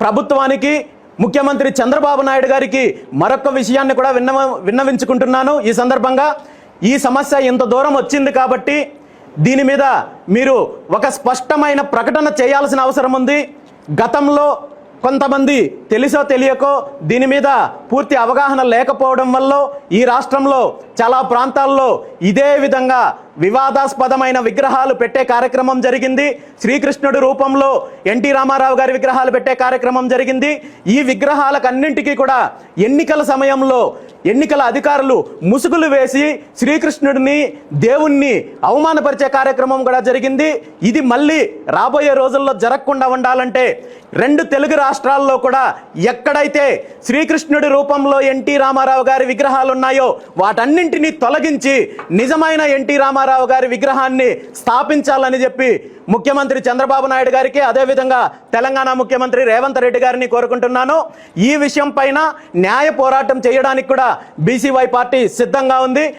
ప్రభుత్వానికి ముఖ్యమంత్రి చంద్రబాబు నాయుడు గారికి మరొక విషయాన్ని కూడా విన్నవ విన్నవించుకుంటున్నాను. ఈ సందర్భంగా ఈ సమస్య ఇంత దూరం వచ్చింది కాబట్టి దీని మీద మీరు ఒక స్పష్టమైన ప్రకటన చేయాల్సిన అవసరం ఉంది. గతంలో కొంతమంది తెలిసో తెలియకో దీని మీద పూర్తి అవగాహన లేకపోవడం వల్ల ఈ రాష్ట్రంలో చాలా ప్రాంతాల్లో ఇదే విధంగా వివాదాస్పదమైన విగ్రహాలు పెట్టే కార్యక్రమం జరిగింది. శ్రీకృష్ణుడి రూపంలో ఎన్టీ రామారావు గారి విగ్రహాలు పెట్టే కార్యక్రమం జరిగింది. ఈ విగ్రహాలకన్నింటికీ కూడా ఎన్నికల సమయంలో ఎన్నికల అధికారులు ముసుగులు వేసి శ్రీకృష్ణుడిని దేవుణ్ణి అవమానపరిచే కార్యక్రమం కూడా జరిగింది. ఇది మళ్ళీ రాబోయే రోజుల్లో జరగకుండా ఉండాలంటే రెండు తెలుగు రాష్ట్రాల్లో కూడా ఎక్కడైతే శ్రీకృష్ణుడి రూపంలో ఎన్టీ రామారావు గారి విగ్రహాలు ఉన్నాయో వాటన్నింటినీ తొలగించి నిజమైన ఎన్టీ రామారావు గారి విగ్రహాన్ని స్థాపించాలని చెప్పి ముఖ్యమంత్రి చంద్రబాబు నాయుడు గారికి అదేవిధంగా తెలంగాణ ముఖ్యమంత్రి రేవంత్ రెడ్డి గారిని కోరుకుంటున్నాను. ఈ విషయం పైన న్యాయ పోరాటం చేయడానికి కూడా బీసీవై పార్టీ సిద్ధంగా ఉంది.